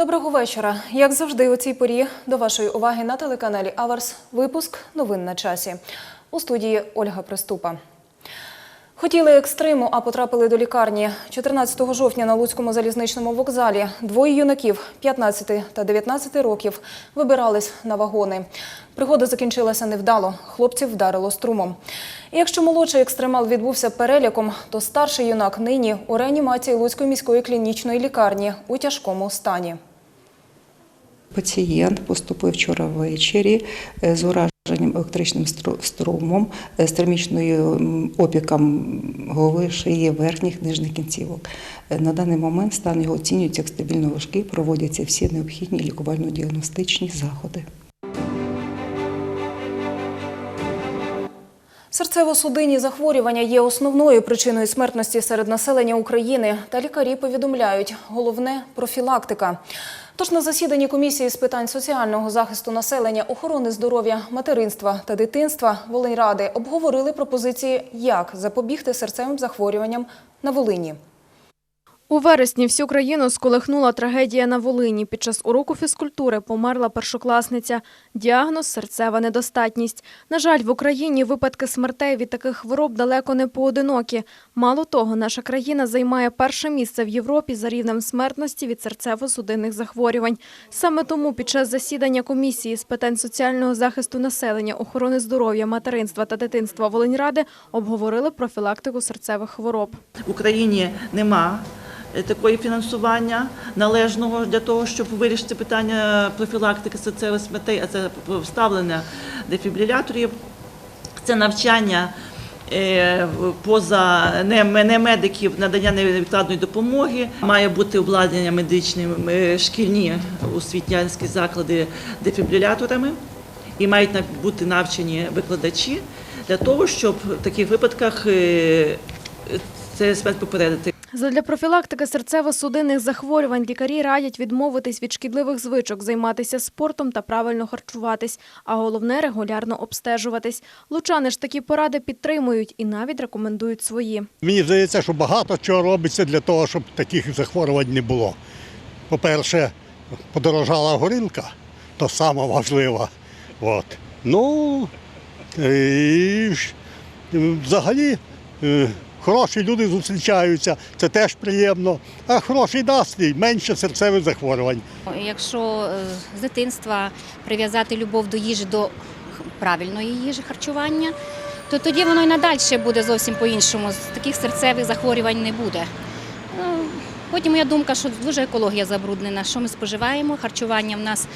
Доброго вечора. Як завжди, у цій порі до вашої уваги на телеканалі Аверс. Випуск новин на часі. У студії Ольга Приступа. Хотіли екстриму, а потрапили до лікарні. 14 жовтня на Луцькому залізничному вокзалі двоє юнаків 15 та 19 років вибирались на вагони. Пригода закінчилася невдало. Хлопців вдарило струмом. І якщо молодший екстремал відбувся переляком, то старший юнак нині у реанімації Луцької міської клінічної лікарні у тяжкому стані. Пацієнт поступив вчора ввечері е, з ураженням електричним стру- струмом, е, з термічною опіком голови, шиї, верхніх, нижніх кінцівок. Е, На даний момент стан його оцінюється як стабільно важкий, проводяться всі необхідні лікувально-діагностичні заходи. Серцево-судинні захворювання є основною причиною смертності серед населення України. Та лікарі повідомляють, головне профілактика. Тож на засіданні комісії з питань соціального захисту населення, охорони здоров'я, материнства та дитинства Волиньради обговорили пропозиції, як запобігти серцевим захворюванням на Волині. У вересні всю країну сколихнула трагедія на Волині. Під час уроку фізкультури померла першокласниця. Діагноз – серцева недостатність. На жаль, в Україні випадки смертей від таких хвороб далеко не поодинокі. Мало того, наша країна займає перше місце в Європі за рівнем смертності від серцево-судинних захворювань. Саме тому під час засідання комісії з питань соціального захисту населення, охорони здоров'я, материнства та дитинства Волиньради обговорили профілактику серцевих хвороб. В Україні нема такої фінансування належного для того, щоб вирішити питання профілактики серцевих смертей, а це вставлення дефібриляторів, це навчання е, поза не, медиків надання невідкладної допомоги. Має бути обладнання медичним е, шкільні освітянські заклади дефібриляторами і мають бути навчені викладачі для того, щоб в таких випадках е, це смерть попередити. Задля профілактики серцево-судинних захворювань лікарі радять відмовитись від шкідливих звичок, займатися спортом та правильно харчуватись, а головне – регулярно обстежуватись. Лучани ж такі поради підтримують і навіть рекомендують свої. Мені здається, що багато чого робиться для того, щоб таких захворювань не було. По-перше, подорожала горілка, то саме важливе. От. Ну, і взагалі е, хороші люди зустрічаються, це теж приємно. А хороший настрій, менше серцевих захворювань. Якщо е, з дитинства прив'язати любов до їжі, до правильної їжі харчування, то тоді воно і надалі буде зовсім по-іншому. Таких серцевих захворювань не буде. Ну, Потім моя думка, що дуже екологія забруднена. Що ми споживаємо? Харчування в нас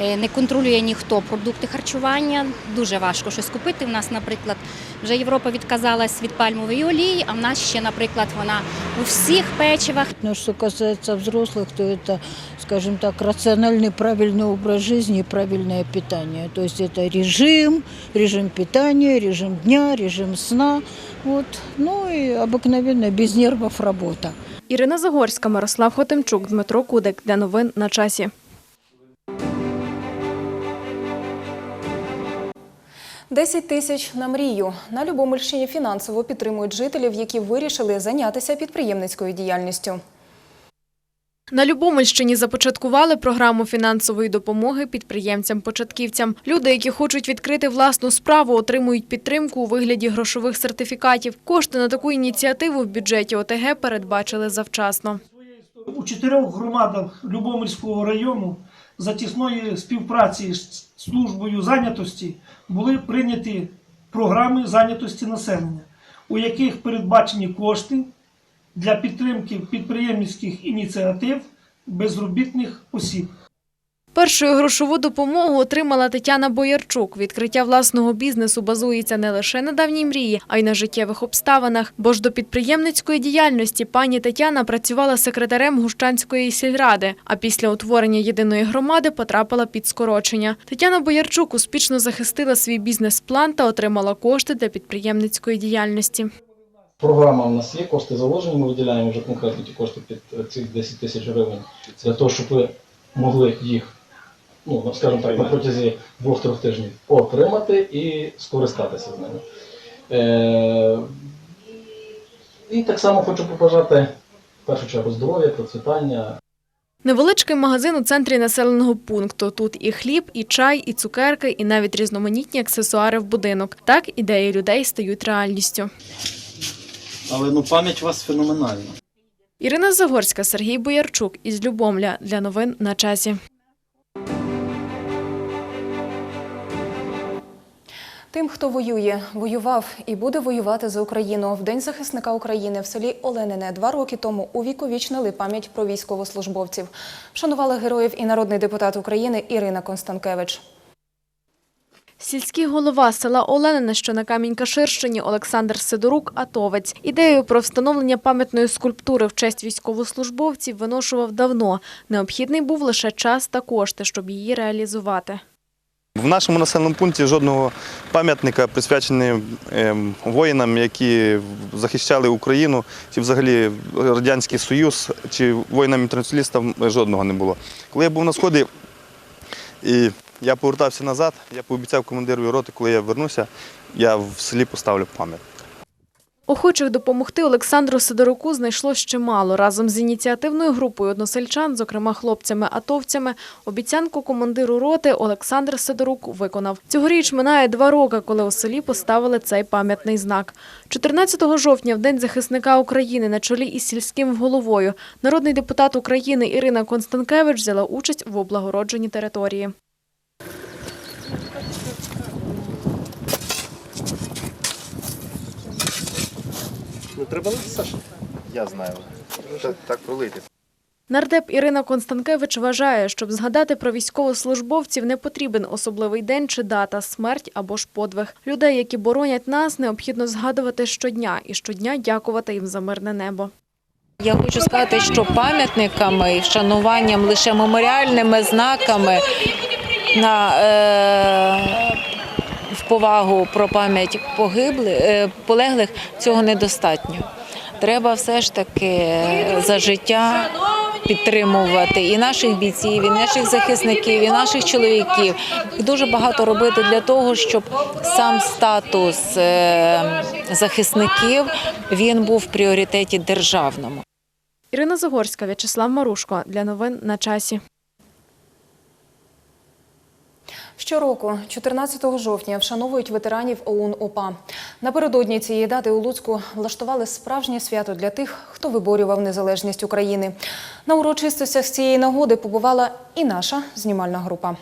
е, не контролює ніхто продукти харчування. Дуже важко щось купити. В нас, наприклад, вже Європа відказалась від пальмової олії, а в нас ще, наприклад, вона у всіх печивах Но что касается взрослых, то это, скажем так, рациональный правильный образ жизни и правильное питание. То есть это режим, режим питания, режим дня, режим сна. Вот. Ну и обыкновенно без нервов работа. Ірина Загорська, Мирослав Хотимчук, Дмитро Кудик. Для новин на часі. «10 тисяч на мрію. На Любомельщині фінансово підтримують жителів, які вирішили зайнятися підприємницькою діяльністю. На Любомельщині започаткували програму фінансової допомоги підприємцям-початківцям. Люди, які хочуть відкрити власну справу, отримують підтримку у вигляді грошових сертифікатів. Кошти на таку ініціативу в бюджеті ОТГ передбачили завчасно. У чотирьох громадах Любомирського району за тісної співпраці з службою зайнятості були прийняті програми зайнятості населення, у яких передбачені кошти для підтримки підприємницьких ініціатив безробітних осіб. Першою грошову допомогу отримала Тетяна Боярчук. Відкриття власного бізнесу базується не лише на давній мрії, а й на життєвих обставинах. Бо ж до підприємницької діяльності пані Тетяна працювала секретарем Гущанської сільради, а після утворення єдиної громади потрапила під скорочення. Тетяна Боярчук успішно захистила свій бізнес-план та отримала кошти для підприємницької діяльності. Програма в нас є, кошти заложені, ми виділяємо вже конкретно ті кошти під е, цих 10 тисяч гривень для того, щоб ви могли їх, ну, скажімо так, на протязі двох-трьох тижнів отримати і скористатися з ними. Е- і так само хочу побажати в першу чергу здоров'я, процвітання, Невеличкий магазин у центрі населеного пункту. Тут і хліб, і чай, і цукерки, і навіть різноманітні аксесуари в будинок. Так ідеї людей стають реальністю. Але ну пам'ять у вас феноменальна. Ірина Загорська, Сергій Боярчук із Любомля для новин на часі. Тим, хто воює, воював і буде воювати за Україну. В День захисника України в селі Оленине два роки тому увіковічнили пам'ять про військовослужбовців. Вшанували героїв і народний депутат України Ірина Констанкевич. Сільський голова села Оленине, що на Камінь-Каширщині, Олександр Сидорук, атовець. Ідею про встановлення пам'ятної скульптури в честь військовослужбовців виношував давно. Необхідний був лише час та кошти, щоб її реалізувати. В нашому населеному пункті жодного пам'ятника присвячений ем, воїнам, які захищали Україну, чи взагалі Радянський Союз, чи воїнам-інтернаціоналістам жодного не було. Коли я був на сході і я повертався назад, я пообіцяв командиру роти, коли я вернуся, я в селі поставлю пам'ятник. Охочих допомогти Олександру Сидоруку знайшло ще мало. Разом з ініціативною групою односельчан, зокрема хлопцями-атовцями, обіцянку командиру роти Олександр Сидорук виконав. Цьогоріч минає два роки, коли у селі поставили цей пам'ятний знак. 14 жовтня, в День захисника України, на чолі із сільським головою, народний депутат України Ірина Констанкевич взяла участь в облагородженні території. Ну треба Саша. Я знаю. Так, так пролити. Нардеп Ірина Констанкевич вважає, щоб згадати про військовослужбовців, не потрібен особливий день чи дата, смерть або ж подвиг. Людей, які боронять нас, необхідно згадувати щодня і щодня дякувати їм за мирне небо. Я хочу сказати, що пам'ятниками і вшануванням лише меморіальними знаками на е, в повагу про пам'ять погиблих е, полеглих цього недостатньо. Треба все ж таки за життя підтримувати і наших бійців, і наших захисників, і наших чоловіків. Дуже багато робити для того, щоб сам статус е, захисників він був в пріоритеті державному. Ірина Загорська, В'ячеслав Марушко. Для новин на часі. Щороку, 14 жовтня, вшановують ветеранів ОУН ОПА. Напередодні цієї дати у Луцьку влаштували справжнє свято для тих, хто виборював незалежність України. На урочистостях з цієї нагоди побувала і наша знімальна група.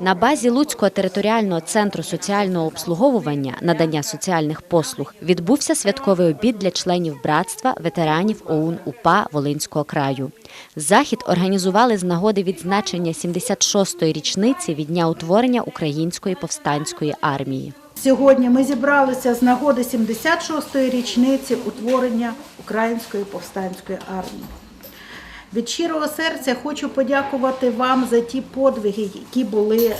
На базі Луцького територіального центру соціального обслуговування надання соціальних послуг відбувся святковий обід для членів братства ветеранів ОУН УПА Волинського краю. Захід організували з нагоди відзначення 76-ї річниці від дня утворення Української повстанської армії. Сьогодні ми зібралися з нагоди 76-ї річниці утворення Української повстанської армії. Від щирого серця хочу подякувати вам за ті подвиги, які були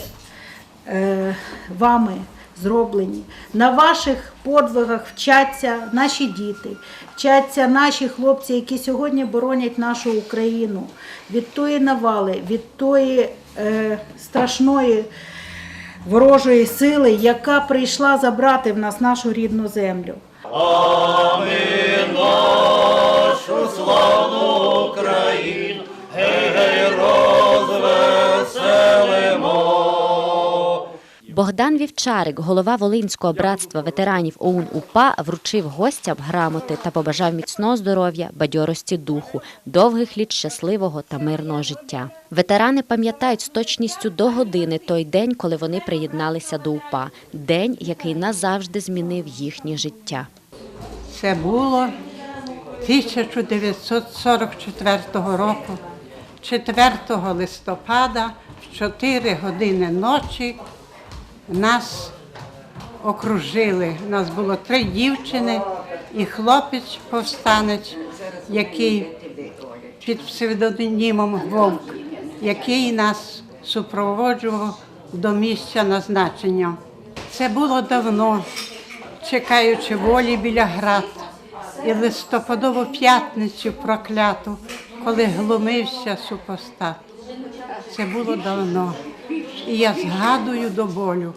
е, вами зроблені. На ваших подвигах вчаться наші діти, вчаться наші хлопці, які сьогодні боронять нашу Україну від тої навали, від тої е, страшної ворожої сили, яка прийшла забрати в нас нашу рідну землю. Богдан Вівчарик, голова Волинського братства ветеранів ОУН УПА, вручив гостям грамоти та побажав міцного здоров'я, бадьорості духу, довгих літ щасливого та мирного життя. Ветерани пам'ятають з точністю до години той день, коли вони приєдналися до УПА, день, який назавжди змінив їхнє життя. Це було 1944 року, 4 листопада, в 4 години ночі нас окружили. Нас було три дівчини і хлопець повстанець, який під псевдонімом Вовк, який нас супроводжував до місця назначення. Це було давно, чекаючи волі біля град, і листопадову п'ятницю прокляту, коли глумився супостат. Це було давно. І я згадую до болю.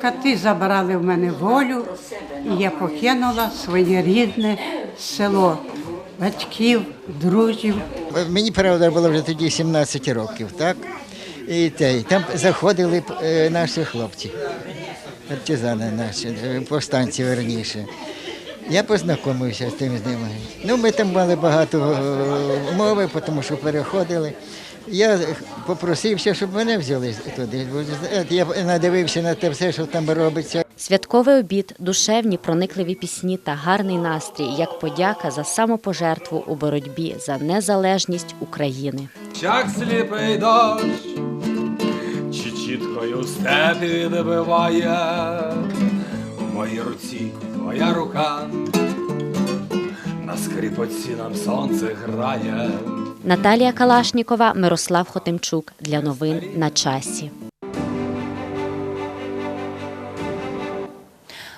Кати забрали в мене волю, і я покинула своє рідне село. батьків, друзів. Мені правда було вже тоді 17 років, так? І те, там заходили е, наші хлопці, партизани наші, е, повстанці верніше. Я познайомився з тим з ними. Ну, ми там мали багато е, мови, тому що переходили. Я попросився, щоб мене взяли туди. Я надивився на те все, що там робиться. Святковий обід, душевні проникливі пісні та гарний настрій як подяка за самопожертву у боротьбі за незалежність України. Як сліпий дощ, чи чіткою степі відбиває в моїй руці твоя рука, на скрипоці нам сонце грає. Наталія Калашнікова, Мирослав Хотимчук для новин на часі.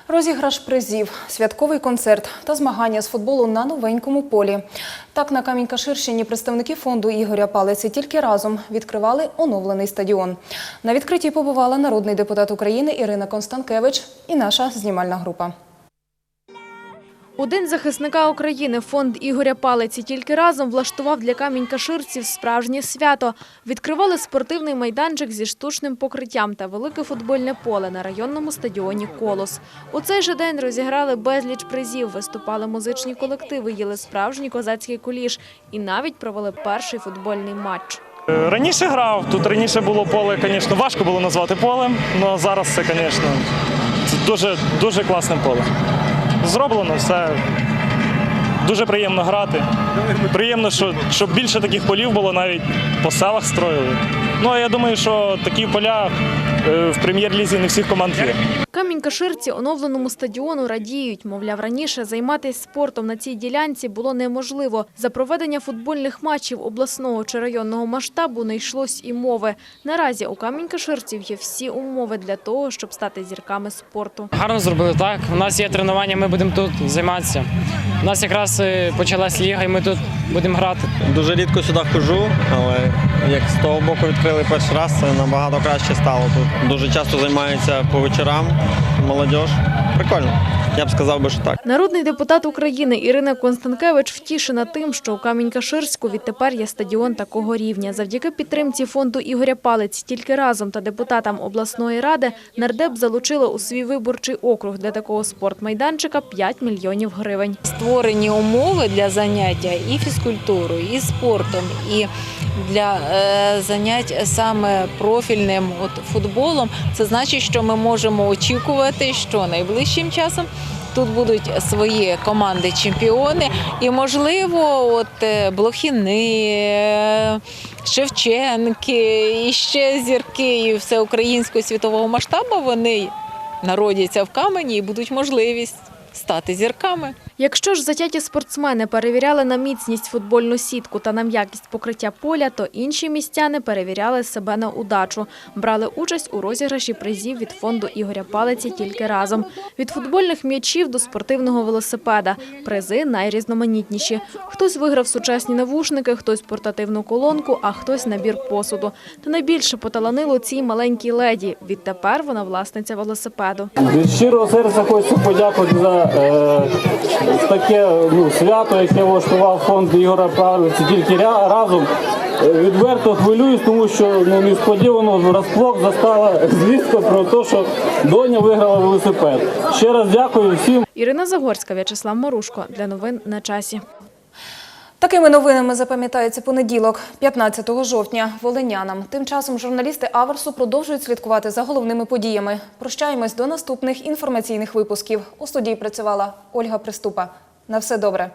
Розіграш призів, святковий концерт та змагання з футболу на новенькому полі. Так на Камінь-Каширщині представники фонду Ігоря Палиці тільки разом відкривали оновлений стадіон. На відкритті побувала народний депутат України Ірина Констанкевич і наша знімальна група. У День захисника України фонд Ігоря Палиці тільки разом влаштував для камінь-каширців справжнє свято. Відкривали спортивний майданчик зі штучним покриттям та велике футбольне поле на районному стадіоні «Колос». У цей же день розіграли безліч призів, виступали музичні колективи, їли справжній козацький куліш і навіть провели перший футбольний матч. Раніше грав, тут раніше було поле, звісно, важко було назвати полем, але зараз це, звісно, дуже, дуже класне поле. Зроблено все. Дуже приємно грати. Приємно, що, щоб більше таких полів було, навіть по селах строїли. Ну, а я думаю, що такі поля в прем'єр-лізі не всіх команд є. Камінь-Каширці оновленому стадіону радіють. Мовляв, раніше займатися спортом на цій ділянці було неможливо. За проведення футбольних матчів обласного чи районного масштабу не йшлось і мови. Наразі у Камінь-Каширців є всі умови для того, щоб стати зірками спорту. Гарно зробили так. У нас є тренування, ми будемо тут займатися. У нас якраз е, почалась ліга, і ми тут будемо грати. Дуже рідко сюди хожу, але як з того боку відкрили перший раз, це набагато краще стало тут. Дуже часто займаються по вечорам, молодь. Прикольно. Я б сказав би, що так. Народний депутат України Ірина Констанкевич втішена тим, що у Камінь-Каширську відтепер є стадіон такого рівня. Завдяки підтримці фонду Ігоря Палиці тільки разом та депутатам обласної ради нардеп залучила у свій виборчий округ для такого спортмайданчика 5 мільйонів гривень. Створені умови для заняття і фізкультурою, і спортом, і для е, занять саме профільним от, футболом. Це значить, що ми можемо очікувати, що найближчим часом. Тут будуть свої команди-чемпіони, і можливо, от е, Блохіни, Шевченки, і ще зірки і всеукраїнського світового масштабу. Вони народяться в камені і будуть можливість стати зірками. Якщо ж затяті спортсмени перевіряли на міцність футбольну сітку та на м'якість покриття поля, то інші містяни перевіряли себе на удачу. Брали участь у розіграші призів від фонду Ігоря Палиці тільки разом. Від футбольних м'ячів до спортивного велосипеда. Призи найрізноманітніші. Хтось виграв сучасні навушники, хтось портативну колонку, а хтось набір посуду. Та найбільше поталанило цій маленькій леді. Відтепер вона власниця велосипеду. Від щирого серця хочу подякувати за е, таке ну, свято, яке влаштував фонд Ігора Павловича тільки разом. Е, Відверто хвилююсь, тому що ну, несподівано розплох застала звістка про те, що доня виграла велосипед. Ще раз дякую всім. Ірина Загорська, В'ячеслав Марушко. Для новин на часі. Такими новинами запам'ятається понеділок, 15 жовтня, волинянам. Тим часом журналісти Аверсу продовжують слідкувати за головними подіями. Прощаємось до наступних інформаційних випусків. У студії працювала Ольга Приступа. На все добре.